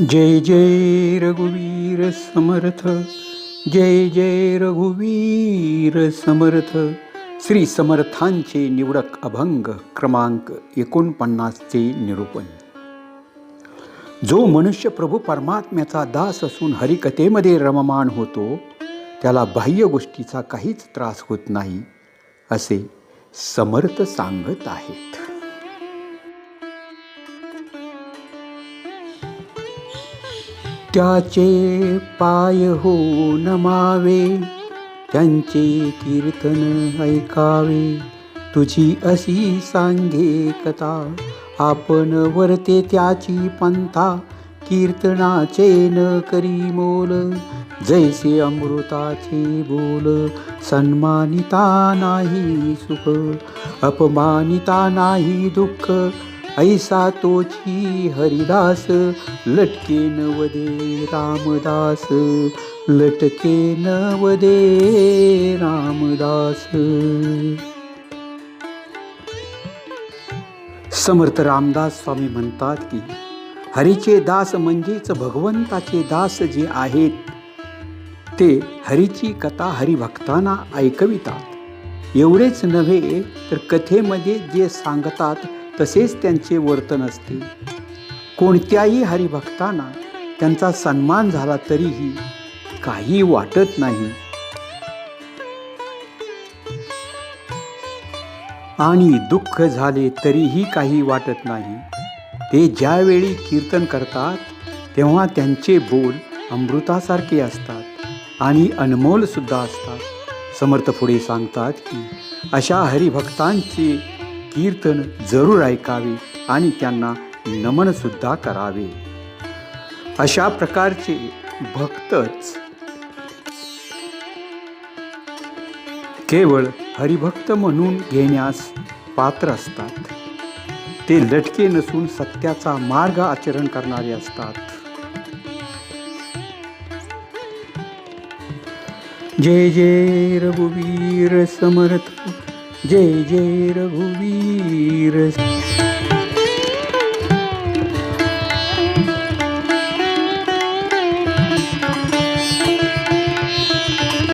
जय जय रघुवीर समर्थ जय जय रघुवीर समर्थ. श्री समर्थांचे निवडक अभंग क्रमांक एकोणपन्नासचे निरूपण. जो मनुष्य प्रभू परमात्म्याचा दास असून हरिकथेमध्ये रममाण होतो त्याला बाह्य गोष्टीचा काहीच त्रास होत नाही असे समर्थ सांगत आहेत. त्याचे पाय हो नमावे त्यांचे कीर्तन ऐकावे. तुझी अशी सांगे कथा आपण वरते त्याची पंथा कीर्तनाचे न करी मोल. जैसे अमृताचे बोल सन्मानिता नाही सुख अपमानिता नाही दुःख ऐसा तोची हरिदास लटके नवदे रामदास लटके नवदे रामदास। समर्थ रामदास स्वामी म्हणतात की हरीचे दास म्हणजेच भगवंताचे दास जे आहेत ते हरीची कथा हरिभक्तांना ऐकवितात. एवढेच नव्हे तर कथेमध्ये जे सांगतात तसेच त्यांचे वर्तन असते. कोणत्याही हरिभक्तांना त्यांचा सन्मान झाला तरीही काही वाटत नाही. आणि दुःख झाले तरीही काही वाटत नाही. ते ज्यावेळी कीर्तन करतात तेव्हा त्यांचे बोल अमृतासारखे असतात आणि अनमोल सुद्धा असतात. समर्थ पुढे सांगतात की अशा हरिभक्तांचे कीर्तन जरूर ऐकावे आणि त्यांना नमनसुद्धा करावे. अशा प्रकारचे भक्तच केवळ हरिभक्त म्हणून घेण्यास पात्र असतात. ते लटके नसून सत्याचा मार्ग आचरण करणारे असतात. जय जय रघुवीर समर्थ जय जय रघुवीर।